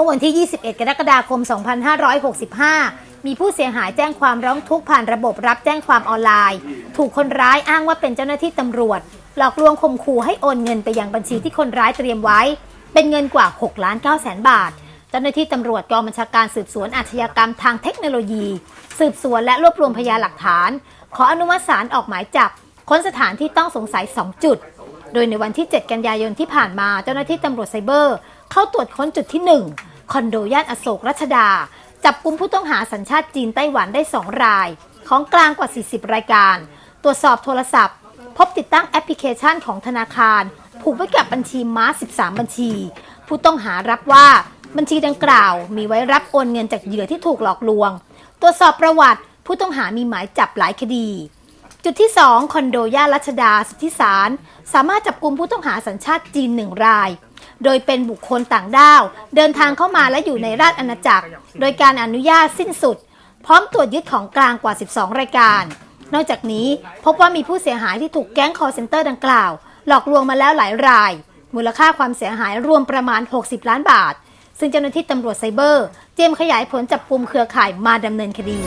มื่อวันที่ 21 กรกฎาคม 2565 มีผู้เสียหายแจ้งความร้องทุกข์ผ่านระบบรับแจ้งความออนไลน์ ถูกคนร้ายอ้างว่าเป็นเจ้าหน้าที่ตำรวจ หลอกลวงข่มขู่ให้โอนเงินไปยังบัญชีที่คนร้ายเตรียมไว้ เป็นเงินกว่า 6 ล้าน9แสนบาท เจ้าหน้าที่ตำรวจกองบัญชาการสืบสวนอาชญากรรมทางเทคโนโลยี สืบสวนและรวบรวมพยานหลักฐาน ขออนุมัติศาลออกหมายจับ ค้นสถานที่ต้องสงสัย 2 จุด โดยในวันที่ 7 กันยายนที่ผ่านมาเจ้าหน้าที่ตำรวจไซเบอร์ เข้าตรวจค้นจุดที่ 1 คอนโดย่านอโศกรัชดา จับกุมผู้ต้องหาสัญชาติจีนไต้หวันได้ 2 ราย ของกลางกว่า 40 รายการ ตรวจสอบโทรศัพท์ พบติดตั้งแอปพลิเคชันของธนาคาร ผูกไว้กับบัญชีม้า 13 บัญชี ผู้ต้องหารับว่าบัญชีดังกล่าวมีไว้รับโอนเงินจากเหยื่อที่ถูกหลอกลวง ตรวจสอบประวัติผู้ต้องหามีหมายจับหลายคดี จุดที่ 2 คอนโดย่านรัชดาสุทธิสาร สามารถจับกลุ่มผู้ต้องหาสัญชาติจีนหนึ่งราย โดยเป็นบุคคลต่างด้าว เดินทางเข้ามาและอยู่ในราชอาณาจักร โดยการอนุญาตสิ้นสุด พร้อมตรวจยึดของกลางกว่า 12 รายการ นอกจากนี้พบว่ามีผู้เสียหายที่ถูกแก๊งคอร์เซนเตอร์ดังกล่าว หลอกลวงมาแล้วหลายราย มูลค่าความเสียหายรวมประมาณ 60 ล้านบาท ซึ่งเจ้าหน้าที่ตำรวจไซเบอร์ เตรียมขยายผลจับกลุ่มเครือข่ายมาดำเนินคดี